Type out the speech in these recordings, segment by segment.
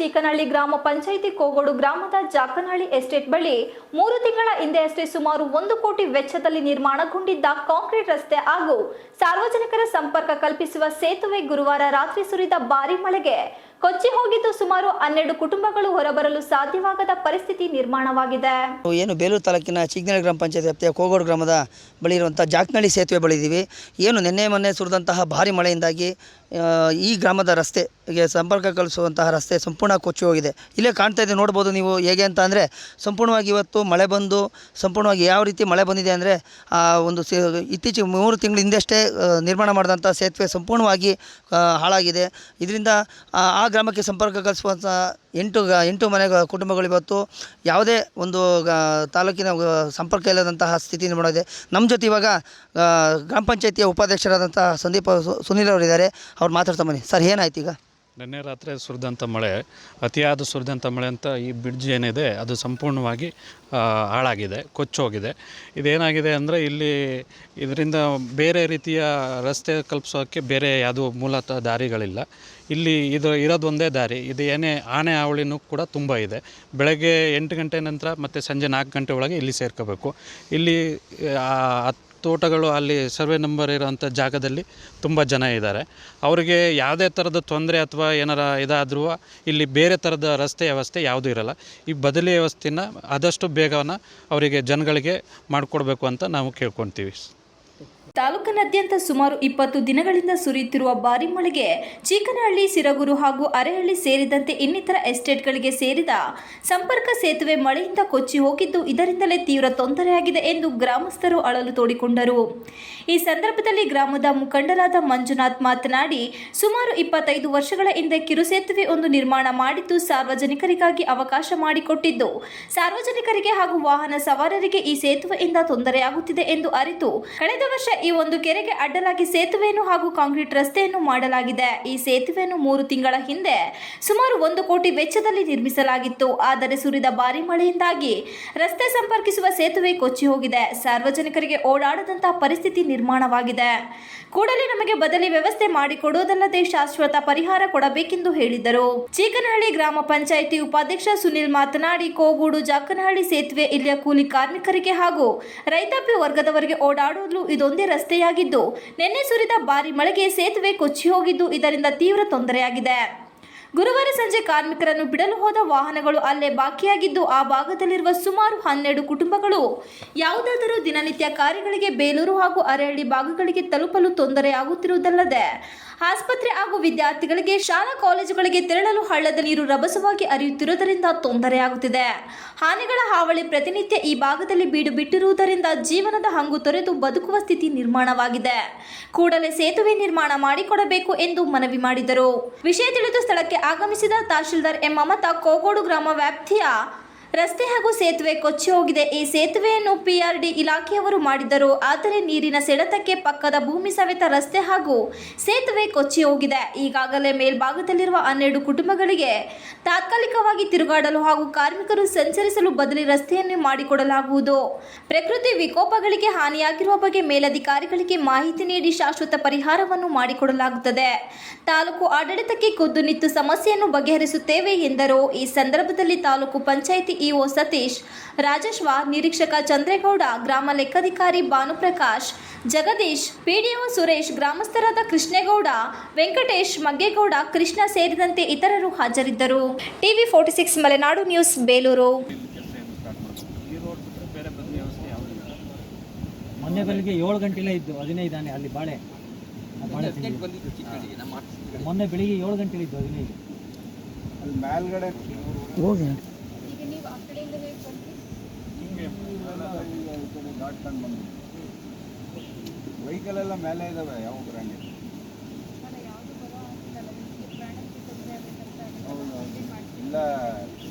ಚೀಕನಹಳ್ಳಿ ಗ್ರಾಮ ಪಂಚಾಯಿತಿ ಕೋಗೋಡು ಗ್ರಾಮದ ಜಾಕನಹಳ್ಳಿ ಎಸ್ಟೇಟ್ ಬಳಿ ಮೂರು ತಿಂಗಳ ಹಿಂದೆಯಷ್ಟೇ ಸುಮಾರು ಒಂದು ಕೋಟಿ ವೆಚ್ಚದಲ್ಲಿ ನಿರ್ಮಾಣಗೊಂಡಿದ್ದ ಕಾಂಕ್ರೀಟ್ ರಸ್ತೆ ಹಾಗೂ ಸಾರ್ವಜನಿಕರ ಸಂಪರ್ಕ ಕಲ್ಪಿಸುವ ಸೇತುವೆ ಗುರುವಾರ ರಾತ್ರಿ ಸುರಿದ ಭಾರಿ ಮಳೆಗೆ ಕೊಚ್ಚಿ ಹೋಗಿದ್ದು ಸುಮಾರು ಹನ್ನೆರಡು ಕುಟುಂಬಗಳು ಹೊರಬರಲು ಸಾಧ್ಯವಾಗದ ಪರಿಸ್ಥಿತಿ ನಿರ್ಮಾಣವಾಗಿದೆ. ಏನು ಬೇಲೂರು ತಾಲೂಕಿನ ಚಿಗ್ನಳ್ಳಿ ಗ್ರಾಮ ಪಂಚಾಯತ್ ವ್ಯಾಪ್ತಿಯ ಕೋಗೋಡು ಗ್ರಾಮದ ಬಳಿ ಇರುವಂಥ ಜಾಕ್ನಳ್ಳಿ ಸೇತುವೆ ಬಳಿ ಇದ್ದೀವಿ ಏನು ನಿನ್ನೆ ಮೊನ್ನೆ ಸುರಿದಂತಹ ಭಾರಿ ಮಳೆಯಿಂದಾಗಿ ಈ ಗ್ರಾಮದ ರಸ್ತೆಗೆ ಸಂಪರ್ಕ ಕಲಿಸುವಂತಹ ರಸ್ತೆ ಸಂಪೂರ್ಣ ಕೊಚ್ಚಿ ಹೋಗಿದೆ. ಇಲ್ಲೇ ಕಾಣ್ತಾ ಇದೆ, ನೋಡ್ಬೋದು ನೀವು ಹೇಗೆ ಅಂತ ಅಂದರೆ, ಸಂಪೂರ್ಣವಾಗಿ ಇವತ್ತು ಮಳೆ ಬಂದು, ಸಂಪೂರ್ಣವಾಗಿ ಯಾವ ರೀತಿ ಮಳೆ ಬಂದಿದೆ ಅಂದರೆ ಒಂದು ಇತ್ತೀಚೆಗೆ ಮೂರು ತಿಂಗಳ ಹಿಂದಷ್ಟೇ ನಿರ್ಮಾಣ ಮಾಡಿದಂಥ ಸೇತುವೆ ಸಂಪೂರ್ಣವಾಗಿ ಹಾಳಾಗಿದೆ. ಇದರಿಂದ ಆ ಗ್ರಾಮಕ್ಕೆ ಸಂಪರ್ಕ ಕಲ್ಪಿಸುವಂಥ ಎಂಟು ಗ- ಎಂಟು ಮನೆ ಕುಟುಂಬಗಳು ಇವತ್ತು ಯಾವುದೇ ಒಂದು ತಾಲೂಕಿನ ಸಂಪರ್ಕ ಇಲ್ಲದಂತಹ ಸ್ಥಿತಿ ನಿರ್ಮಾಣ ನಮ್ಮ ಜೊತೆ ಇವಾಗ ಗ್ರಾಮ ಪಂಚಾಯಿತಿಯ ಉಪಾಧ್ಯಕ್ಷರಾದಂಥ ಸಂದೀಪ್ ಸುನೀಲ್ ಅವರಿದ್ದಾರೆ. ಅವ್ರು ಮಾತಾಡ್ತಾ ಬನ್ನಿ. ಸರ್, ಏನಾಯ್ತು ಈಗ? ನಿನ್ನೆ ರಾತ್ರಿ ಸುರಿದಂಥ ಮಳೆ, ಅತಿಯಾದ ಸುರಿದಂಥ ಮಳೆ ಅಂತ ಈ ಬ್ರಿಡ್ಜ್ ಏನಿದೆ, ಅದು ಸಂಪೂರ್ಣವಾಗಿ ಹಾಳಾಗಿದೆ, ಕೊಚ್ಚೋಗಿದೆ. ಇದೇನಾಗಿದೆ ಅಂದರೆ ಇಲ್ಲಿ ಇದರಿಂದ ಬೇರೆ ರೀತಿಯ ರಸ್ತೆ ಕಲ್ಪಿಸೋಕ್ಕೆ ಬೇರೆ ಯಾವುದೂ ಮೂಲತಃ ದಾರಿಗಳಿಲ್ಲ. ಇಲ್ಲಿ ಇದು ಇರೋದು ಒಂದೇ ದಾರಿ, ಇದು ಏನೇ ಆನೆ ಹಾವಳಿನೂ ಕೂಡ ತುಂಬ ಇದೆ. ಬೆಳಗ್ಗೆ ಎಂಟು ಗಂಟೆ ನಂತರ ಮತ್ತು ಸಂಜೆ ನಾಲ್ಕು ಗಂಟೆ ಒಳಗೆ ಇಲ್ಲಿ ಸೇರ್ಕೋಬೇಕು. ಇಲ್ಲಿ ತೋಟಗಳು ಅಲ್ಲಿ ಸರ್ವೆ ನಂಬರ್ ಇರೋಂಥ ಜಾಗದಲ್ಲಿ ತುಂಬ ಜನ ಇದ್ದಾರೆ. ಅವರಿಗೆ ಯಾವುದೇ ಥರದ ತೊಂದರೆ ಅಥವಾ ಏನಾರ ಇದಾದರೂ ಇಲ್ಲಿ ಬೇರೆ ಥರದ ರಸ್ತೆ ವ್ಯವಸ್ಥೆ ಯಾವುದೂ ಇರಲ್ಲ. ಈ ಬದಲಿ ವ್ಯವಸ್ಥೆನ ಆದಷ್ಟು ಬೇಗನ ಅವರಿಗೆ ಜನಗಳಿಗೆ ಮಾಡಿಕೊಡ್ಬೇಕು ಅಂತ ನಾವು ಕೇಳ್ಕೊತೀವಿ ತಾಲೂಕಿನಾದ್ಯಂತ ಸುಮಾರು ಇಪ್ಪತ್ತು ದಿನಗಳಿಂದ ಸುರಿಯುತ್ತಿರುವ ಭಾರಿ ಮಳೆಗೆ ಚೀಕನಹಳ್ಳಿ, ಸಿರಗುರು ಹಾಗೂ ಅರೆಹಳ್ಳಿ ಸೇರಿದಂತೆ ಇನ್ನಿತರ ಎಸ್ಟೇಟ್ಗಳಿಗೆ ಸೇರಿದ ಸಂಪರ್ಕ ಸೇತುವೆ ಮಳೆಯಿಂದ ಕೊಚ್ಚಿ ಹೋಗಿದ್ದು ಇದರಿಂದಲೇ ತೀವ್ರ ತೊಂದರೆಯಾಗಿದೆ ಎಂದು ಗ್ರಾಮಸ್ಥರು ಅಳಲು ತೋಡಿಕೊಂಡರು. ಈ ಸಂದರ್ಭದಲ್ಲಿ ಗ್ರಾಮದ ಮುಖಂಡರಾದ ಮಂಜುನಾಥ್ ಮಾತನಾಡಿ, ಸುಮಾರು ಇಪ್ಪತ್ತೈದು ವರ್ಷಗಳ ಹಿಂದೆ ಕಿರು ಸೇತುವೆ ಒಂದು ನಿರ್ಮಾಣ ಮಾಡಿದ್ದು ಸಾರ್ವಜನಿಕರಿಗಾಗಿ ಅವಕಾಶ ಮಾಡಿಕೊಟ್ಟಿದ್ದು. ಸಾರ್ವಜನಿಕರಿಗೆ ಹಾಗೂ ವಾಹನ ಸವಾರರಿಗೆ ಈ ಸೇತುವೆಯಿಂದ ತೊಂದರೆಯಾಗುತ್ತಿದೆ ಎಂದು ಅರಿತು, ಕಳೆದ ವರ್ಷ ಒಂದು ಕೆರೆಗೆ ಅಡ್ಡಲಾಗಿ ಸೇತುವೆಯನ್ನು ಹಾಗೂ ಕಾಂಕ್ರೀಟ್ ರಸ್ತೆಯನ್ನು ಮಾಡಲಾಗಿದೆ. ಈ ಸೇತುವೆಯನ್ನು ಮೂರು ತಿಂಗಳ ಹಿಂದೆ ಸುಮಾರು ಒಂದು ಕೋಟಿ ವೆಚ್ಚದಲ್ಲಿ ನಿರ್ಮಿಸಲಾಗಿತ್ತು. ಆದರೆ ಸುರಿದ ಭಾರಿ ಮಳೆಯಿಂದಾಗಿ ರಸ್ತೆ ಸಂಪರ್ಕಿಸುವ ಸೇತುವೆ ಕೊಚ್ಚಿ ಹೋಗಿದೆ. ಸಾರ್ವಜನಿಕರಿಗೆ ಓಡಾಡದಂತಹ ಪರಿಸ್ಥಿತಿ ನಿರ್ಮಾಣವಾಗಿದೆ. ಕೂಡಲೇ ನಮಗೆ ಬದಲಿ ವ್ಯವಸ್ಥೆ ಮಾಡಿಕೊಡುವುದಲ್ಲದೆ ಶಾಶ್ವತ ಪರಿಹಾರ ಕೊಡಬೇಕೆಂದು ಹೇಳಿದರು ಚೀಕನಹಳ್ಳಿ ಗ್ರಾಮ ಪಂಚಾಯಿತಿ ಉಪಾಧ್ಯಕ್ಷ ಸುನಿಲ್ ಮಾತನಾಡಿ, ಕೋಗೂಡು, ಜಾಕನಹಳ್ಳಿ ಸೇತುವೆ ಇಲ್ಲಿಯ ಕೂಲಿ ಕಾರ್ಮಿಕರಿಗೆ ಹಾಗೂ ರೈತಾಪಿ ವರ್ಗದವರಿಗೆ ಓಡಾಡಲು ಇದೊಂದೇ ರಸ್ತೆಯಾಗಿದ್ದು ನಿನ್ನೆ ಸುರಿದ ಭಾರಿ ಮಳೆಗೆ ಸೇತುವೆ ಕೊಚ್ಚಿ ಹೋಗಿದ್ದು ಇದರಿಂದ ತೀವ್ರ ತೊಂದರೆಯಾಗಿದೆ. ಗುರುವಾರ ಸಂಜೆ ಕಾರ್ಮಿಕರನ್ನು ಬಿಡಲು ಹೋದ ವಾಹನಗಳು ಅಲ್ಲೇ ಬಾಕಿಯಾಗಿದ್ದು, ಆ ಭಾಗದಲ್ಲಿರುವ ಸುಮಾರು ಹನ್ನೆರಡು ಕುಟುಂಬಗಳು ಯಾವುದಾದರೂ ದಿನನಿತ್ಯ ಕಾರ್ಯಗಳಿಗೆ ಬೇಲೂರು ಹಾಗೂ ಅರಹಳ್ಳಿ ಭಾಗಗಳಿಗೆ ತಲುಪಲು ತೊಂದರೆಯಾಗುತ್ತಿರುವುದಲ್ಲದೆ ಆಸ್ಪತ್ರೆ ಹಾಗೂ ವಿದ್ಯಾರ್ಥಿಗಳಿಗೆ ಶಾಲಾ ಕಾಲೇಜುಗಳಿಗೆ ತೆರಳಲು ಹಳ್ಳದ ನೀರು ರಭಸವಾಗಿ ಅರಿಯುತ್ತಿರುವುದರಿಂದ ತೊಂದರೆಯಾಗುತ್ತಿದೆ ಹಾನಿಗಳ ಹಾವಳಿ ಪ್ರತಿನಿತ್ಯ ಈ ಭಾಗದಲ್ಲಿ ಬೀಡು ಬಿಟ್ಟಿರುವುದರಿಂದ ಜೀವನದ ಹಂಗು ತೊರೆದು ಬದುಕುವ ಸ್ಥಿತಿ ನಿರ್ಮಾಣವಾಗಿದೆ. ಕೂಡಲೇ ಸೇತುವೆ ನಿರ್ಮಾಣ ಮಾಡಿಕೊಡಬೇಕು ಎಂದು ಮನವಿ ಮಾಡಿದರು. ವಿಷಯ ತಿಳಿದು ಸ್ಥಳಕ್ಕೆ ಆಗಮಿಸಿದ ತಹಶೀಲ್ದಾರ್ ಎಂ ಮಮತಾ, ಕೋಗೋಡು ಗ್ರಾಮ ವ್ಯಾಪ್ತಿಯ ರಸ್ತೆ ಹಾಗೂ ಸೇತುವೆ ಕೊಚ್ಚಿ ಹೋಗಿದೆ. ಈ ಸೇತುವೆಯನ್ನು ಪಿಆರ್ಡಿ ಇಲಾಖೆಯವರು ಮಾಡಿದ್ದರು. ಆದರೆ ನೀರಿನ ಸೆಳೆತಕ್ಕೆ ಪಕ್ಕದ ಭೂಮಿ ಸವೆತ ರಸ್ತೆ ಹಾಗೂ ಸೇತುವೆ ಕೊಚ್ಚಿ ಹೋಗಿದೆ. ಈಗಾಗಲೇ ಮೇಲ್ಭಾಗದಲ್ಲಿರುವ ಹನ್ನೆರಡು ಕುಟುಂಬಗಳಿಗೆ ತಾತ್ಕಾಲಿಕವಾಗಿ ತಿರುಗಾಡಲು ಹಾಗೂ ಕಾರ್ಮಿಕರು ಸಂಚರಿಸಲು ಬದಲಿ ರಸ್ತೆಯನ್ನು ಮಾಡಿಕೊಡಲಾಗುವುದು. ಪ್ರಕೃತಿ ವಿಕೋಪಗಳಿಗೆ ಹಾನಿಯಾಗಿರುವ ಬಗ್ಗೆ ಮೇಲಧಿಕಾರಿಗಳಿಗೆ ಮಾಹಿತಿ ನೀಡಿ ಶಾಶ್ವತ ಪರಿಹಾರವನ್ನು ಮಾಡಿಕೊಡಲಾಗುತ್ತದೆ. ತಾಲೂಕು ಆಡಳಿತಕ್ಕೆ ಖುದ್ದು ನಿಂತು ಸಮಸ್ಯೆಯನ್ನು ಬಗೆಹರಿಸುತ್ತೇವೆ ಎಂದರು. ಈ ಸಂದರ್ಭದಲ್ಲಿ ತಾಲೂಕು ಪಂಚಾಯಿತಿ ಇಒ ಸತೀಶ್ ರಾಜಶ್ವ ನಿರೀಕ್ಷಕ ಚಂದ್ರೇಗೌಡ ಗ್ರಾಮ ಲೆಕ್ಕಾಧಿಕಾರಿ ಭಾನುಪ್ರಕಾಶ್ ಜಗದೀಶ್ ಪಿಡಿಒ ಸುರೇಶ್ ಗ್ರಾಮಸ್ಥರಾದ ಕೃಷ್ಣೇಗೌಡ ವೆಂಕಟೇಶ್ ಮಗ್ಗೇಗೌಡ ಕೃಷ್ಣ ಸೇರಿದಂತೆ ಇತರರು ಹಾಜರಿದ್ದರು. TV forty six Malenadu news Belur. ಮೊನ್ನೆ ಬೆಳಿಗ್ಗೆ ಏಳು ಗಂಟೆಲೇ ಇದ್ದು ಹದಿನೈದು ಆನೆ ಅಲ್ಲಿ ಬಾಳೆ. ಮೊನ್ನೆ ಬೆಳಿಗ್ಗೆ ಏಳು ಗಂಟೆಲಿ ಇದ್ದು ಹದಿನೈದು. ಅಲ್ಲಿ ಮೇಲ್ಗಡೆ ಹೋಗಿ. ದಾಟ್ಕೊಂಡು ಬಂದು ವೆಹಿಕಲ್ ಎಲ್ಲ ಮೇಲೆ ಇದ್ದಾವೆ ಯಾವ ಬ್ರ್ಯಾಂಡ್? ಇಲ್ಲ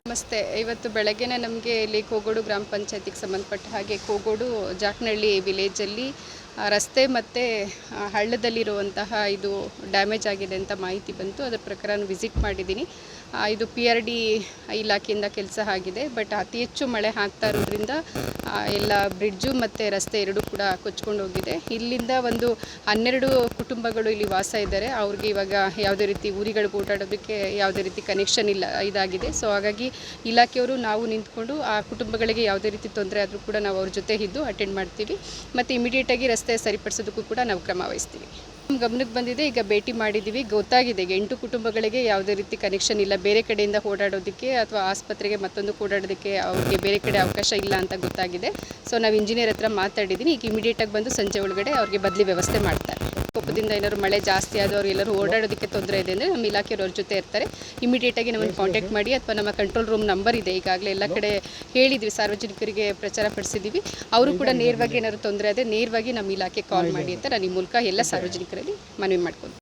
ನಮಸ್ತೆ. ಇವತ್ತು ಬೆಳಗ್ಗೆನೆ ನಮಗೆ ಇಲ್ಲಿ ಕೋಗೋಡು ಗ್ರಾಮ ಪಂಚಾಯತಿಗೆ ಸಂಬಂಧಪಟ್ಟ ಹಾಗೆ ಕೋಗೋಡು ಜಾಕ್ನಹಳ್ಳಿ ವಿಲೇಜಲ್ಲಿ ರಸ್ತೆ ಮತ್ತು ಹಳ್ಳದಲ್ಲಿರುವಂತಹ ಇದು ಡ್ಯಾಮೇಜ್ ಆಗಿದೆ ಅಂತ ಮಾಹಿತಿ ಬಂತು. ಅದರ ಪ್ರಕಾರ ನಾನು ವಿಸಿಟ್ ಮಾಡಿದ್ದೀನಿ. ಇದು ಪಿ ಆರ್ ಡಿ ಇಲಾಖೆಯಿಂದ ಕೆಲಸ ಆಗಿದೆ. ಬಟ್ ಅತಿ ಹೆಚ್ಚು ಮಳೆ ಆಗ್ತಾ ಇರೋದ್ರಿಂದ ಎಲ್ಲ ಬ್ರಿಡ್ಜು ಮತ್ತು ರಸ್ತೆ ಎರಡೂ ಕೂಡ ಕೊಚ್ಕೊಂಡು ಹೋಗಿದೆ. ಇಲ್ಲಿಂದ ಒಂದು ಹನ್ನೆರಡು ಕುಟುಂಬಗಳು ಇಲ್ಲಿ ವಾಸ ಇದ್ದಾರೆ. ಅವ್ರಿಗೆ ಇವಾಗ ಯಾವುದೇ ರೀತಿ ಊರಿಗಳಿಗೆ ಓಡಾಡೋದಕ್ಕೆ ಯಾವುದೇ ರೀತಿ ಕನೆಕ್ಷನ್ ಇಲ್ಲ, ಇದಾಗಿದೆ. ಸೊ ಹಾಗಾಗಿ ಇಲಾಖೆಯವರು ನಾವು ನಿಂತ್ಕೊಂಡು ಆ ಕುಟುಂಬಗಳಿಗೆ ಯಾವುದೇ ರೀತಿ ತೊಂದರೆ ಆದರೂ ಕೂಡ ನಾವು ಅವ್ರ ಜೊತೆ ಇದ್ದು ಅಟೆಂಡ್ ಮಾಡ್ತೀವಿ. ಮತ್ತು ಇಮಿಡಿಯೇಟಾಗಿ ರಸ್ತೆ ಸರಿಪಡಿಸೋದಕ್ಕೂ ಕೂಡ ನಾವು ಕ್ರಮ ವಹಿಸ್ತೀವಿ. ನಮ್ಮ ಗಮನಕ್ಕೆ ಬಂದಿದೆ, ಈಗ ಭೇಟಿ ಮಾಡಿದ್ದೀವಿ. ಗೊತ್ತಾಗಿದೆ ಈಗ ಎಂಟು ಕುಟುಂಬಗಳಿಗೆ ಯಾವುದೇ ರೀತಿ ಕನೆಕ್ಷನ್ ಇಲ್ಲ. ಬೇರೆ ಕಡೆಯಿಂದ ಓಡಾಡೋದಕ್ಕೆ ಅಥವಾ ಆಸ್ಪತ್ರೆಗೆ ಮತ್ತೊಂದು ಓಡಾಡೋದಕ್ಕೆ ಅವ್ರಿಗೆ ಬೇರೆ ಕಡೆ ಅವಕಾಶ ಇಲ್ಲ ಅಂತ ಗೊತ್ತಾಗಿದೆ. ಸೊ ನಾವು ಇಂಜಿನಿಯರ್ ಹತ್ರ ಮಾತಾಡಿದ್ದೀನಿ ಈಗ ಇಮಿಡಿಯೇಟಾಗಿ ಬಂದು ಸಂಜೆ ಒಳಗಡೆ ಅವ್ರಿಗೆ ಬದಲಿ ವ್ಯವಸ್ಥೆ ಮಾಡ್ತಾರೆ. ಕೋಪದಿಂದ ಏನಾದ್ರು ಮಳೆ ಜಾಸ್ತಿ ಆದವರು ಎಲ್ಲರೂ ಓಡಾಡೋದಕ್ಕೆ ತೊಂದರೆ ಇದೆ ಅಂದರೆ ನಮ್ಮ ಇಲಾಖೆಯವ್ರ ಅವ್ರ ಜೊತೆ ಇರ್ತಾರೆ. ಇಮಿಡಿಯೇಟಾಗಿ ನಮ್ಮನ್ನು ಕಾಂಟ್ಯಾಕ್ಟ್ ಮಾಡಿ ಅಥವಾ ನಮ್ಮ ಕಂಟ್ರೋಲ್ ರೂಮ್ ನಂಬರ್ ಇದೆ. ಈಗಾಗಲೇ ಎಲ್ಲ ಕಡೆ ಹೇಳಿದ್ವಿ ಸಾರ್ವಜನಿಕರಿಗೆ ಪ್ರಚಾರ ಪಡಿಸಿದ್ದೀವಿ ಅವರು ಕೂಡ ನೇರವಾಗಿ ಏನಾದ್ರು ತೊಂದರೆ ಆದರೆ ನೇರವಾಗಿ ನಮ್ಮ ಇಲಾಖೆ ಕಾಲ್ ಮಾಡಿ ಅಂತ ನಾನು ಈ ಮೂಲಕ ಎಲ್ಲ ಸಾರ್ವಜನಿಕರಲ್ಲಿ ಮನವಿ ಮಾಡ್ಕೊತೀನಿ